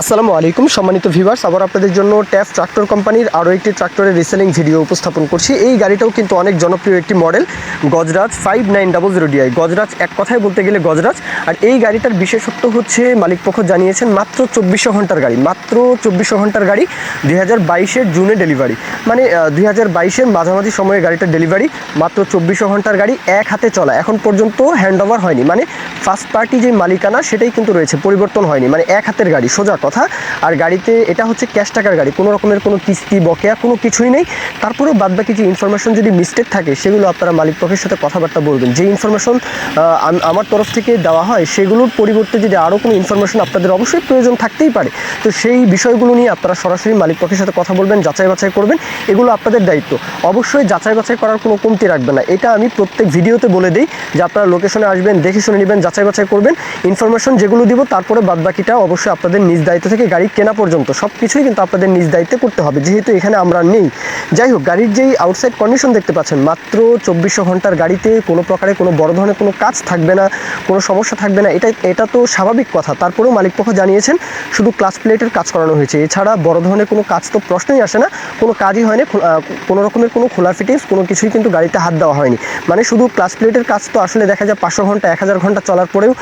আসসালামু আলাইকুম। সম্মানিত ভিভার্স আবার আপনাদের জন্য ট্যাফ ট্রাক্টর কোম্পানির আরও একটি ট্রাক্টরের রিসেলিং ভিডিও উপস্থাপন করছি। এই গাড়িটাও কিন্তু অনেক জনপ্রিয় একটি model Gajraj five nine double zero DI Gajraj এক কথায় বলতে গেলে গজরাজ। আর এই গাড়িটার বিশেষত্ব হচ্ছে মালিকপক্ষ জানিয়েছেন, মাত্র চব্বিশশো ঘণ্টার গাড়ি, মাত্র চব্বিশশো ঘণ্টার গাড়ি, দুই হাজার বাইশের জুনে ডেলিভারি মানে দুই হাজার বাইশের মাঝামাঝি সময়ে গাড়িটার ডেলিভারি মাত্র চব্বিশশো ঘণ্টার গাড়ি এক হাতে চলা। এখন পর্যন্ত হ্যান্ড ওভার হয়নি। মানে ফার্স্ট পার্টি যে মালিকানা, সেটাই কিন্তু রয়েছে, পরিবর্তন হয়নি। মানে এক হাতের গাড়ি, সোজা কথা। আর গাড়িতে এটা হচ্ছে ক্যাশ টাকার গাড়ি, কোনো রকমের কোনো কিস্তি, বকেয়া কোনো কিছুই নেই। তারপরেও বাদবাকি যে ইনফরমেশন যদি মিস্টেক থাকে, সেগুলো আপনারা মালিক পক্ষের সাথে কথাবার্তা বলবেন। যে ইনফরমেশন আমার তরফ থেকে দেওয়া হয়, সেগুলোর পরিবর্তে যদি আরও কোনো ইনফরমেশন আপনাদের অবশ্যই প্রয়োজন থাকতেই পারে, তো সেই বিষয়গুলো নিয়ে আপনারা সরাসরি মালিক পক্ষের সাথে কথা বলবেন, যাচাই বাছাই করবেন। এগুলো আপনাদের দায়িত্ব। অবশ্যই যাচাই বাছাই করার কোনো কমতি রাখবেন না। এটা আমি প্রত্যেক ভিডিওতে বলে দিই, যে আপনারা লোকেশনে আসবেন, দেখে শুনে নেবেন, যাচাই বাছাই করবেন। ইনফরমেশন যেগুলো দিব, তারপরে বাদবাকিটা অবশ্যই আপনাদের নিজ দায়িত্ব থেকে গাড়ি কেনা পর্যন্ত সব কিছুই কিন্তু আপনাদের নিজ দায়িত্বে করতে হবে। যেহেতু এখানে আমরা নেই। যাই হোক, গাড়ির যেই আউটসাইড কন্ডিশন দেখতে পাচ্ছেন, মাত্র চব্বিশশো ঘণ্টার গাড়িতে কোনো প্রকারে কোনো বড় ধরনের কোনো কাজ থাকবে না, কোনো সমস্যা থাকবে না এটা এটা তো স্বাভাবিক কথা। তারপরেও মালিকপক্ষ জানিয়েছেন, শুধু ক্লাস প্লেটের কাজ করানো হয়েছে। এছাড়া বড় ধরনের কোনো কাজ তো প্রশ্নই আসে না, কোনো কাজই হয়নি কোনো রকমের কোনো খোলা ফিটিংস কোনো কিছুই কিন্তু গাড়িতে হাত দেওয়া হয়নি। মানে শুধু ক্লাস প্লেটের কাজ তো আসলে দেখা যায় পাঁচশো ঘণ্টা, এক হাজার ঘণ্টা চলার পরেও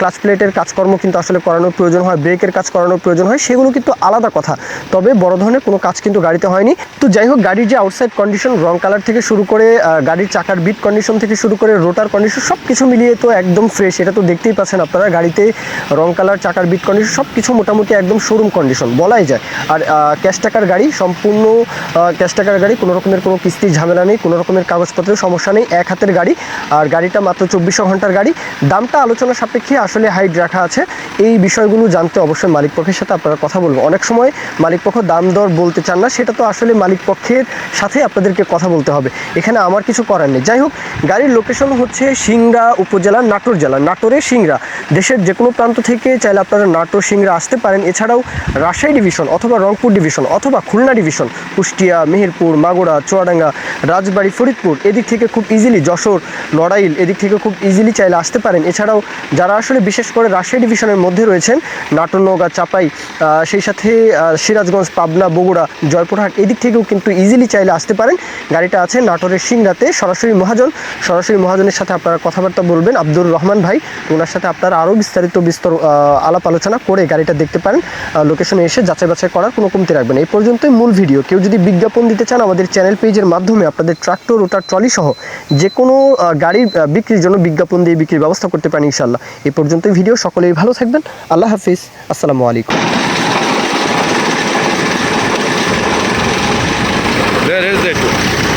ক্লাস প্লেটের কাজকর্ম কিন্তু আসলে করানোর প্রয়োজন হয় ব্রেকের কাজ করানোর প্রয়োজন হয়, সেগুলো কিন্তু আলাদা কথা। তবে বড় ধরনের কোনো কাজ কিন্তু গাড়িতে হয়নি। তো যাই হোক, গাড়ির যে আউটসাইড কন্ডিশন রং কালার থেকে শুরু করে গাড়ির চাকার বিট কন্ডিশন থেকে শুরু করে রোটার কন্ডিশন সব কিছু মিলিয়ে তো একদম ফ্রেশ এটা তো দেখতেই পাচ্ছেন আপনারা। গাড়িতে রং কালার চাকার বিট কন্ডিশন সব কিছু মোটামুটি একদম শোরুম কন্ডিশন বলাই যায়। আর ক্যাশ টাকার গাড়ি, সম্পূর্ণ ক্যাশ টাকার গাড়ি, কোনো রকমের কোনো কিস্তির ঝামেলা নেই, কোনো রকমের কাগজপত্রের সমস্যা নেই, এক হাতের গাড়ি। আর গাড়িটা মাত্র চব্বিশশো ঘণ্টার গাড়ি। দামটা আলোচনা সাপেক্ষে আসলে হাইট রাখা আছে। এই বিষয়গুলো জানতে অবশ্যই মালিক পক্ষের সাথে আপনারা কথা বলবেন। অনেক সময় মালিক পক্ষ দাম দর বলতে চান না, সেটা তো আসলে মালিক পক্ষের সাথে আপনাদেরকে কথা বলতে হবে। এখানে আমার কিছু করার নেই। যাই হোক, গাড়ির লোকেশন হচ্ছে সিংড়া উপজেলা নাটোর জেলা, নাটোরে সিংড়া। দেশের যে কোনো প্রান্ত থেকে চাইলে আপনারা নাটোর সিংড়া আসতে পারেন। এছাড়াও রাজশাহী ডিভিশন অথবা রংপুর ডিভিশন অথবা খুলনা ডিভিশন কুষ্টিয়া, মেহেরপুর, মাগুরা, চুয়াডাঙ্গা, রাজবাড়ি, ফরিদপুর, এদিক থেকে খুব ইজিলি যশোর, নড়াইল, এদিক থেকে খুব ইজিলি চাইলে আসতে পারেন। এছাড়াও যারা আসলে বিশেষ করে রাজশাহী ডিভিশনের মধ্যে রয়েছেন নাটোর, নওগাঁ, চাপাই সেই সাথে সিরাজগঞ্জ, পাবনা, বগুড়া, জয়পুরহাট, এদিক থেকেও কিন্তু ইজিলি চাইলে আসতে পারেন। গাড়িটা আছে নাটোরের সিংড়াতে সরাসরি মহাজন। সরাসরি মহাজনের সাথে আপনারা কথাবার্তা বলবেন। আব্দুর রহমান ভাই, ওনার সাথে আপনারা আরও বিস্তারিত, বিস্তর আলাপ আলোচনা করে গাড়িটা দেখতে পারেন। লোকেশনে এসে যাচাই বাছাই করার কোনো কমতি রাখবেন। এই পর্যন্তই মূল ভিডিও কেউ যদি বিজ্ঞাপন দিতে চান, আমাদের চ্যানেল পেজের মাধ্যমে আপনাদের ট্রাক্টর ওটার ট্রলি সহ যে কোনো গাড়ির বিক্রির জন্য বিজ্ঞাপন দিয়ে বিক্রির ব্যবস্থা করতে পারেন ইনশাল্লাহ এই পর্যন্তই ভিডিও সকলেই ভালো থাকবেন। আল্লাহ হাফিজ। আসসালামু আলাইকুম। There is it.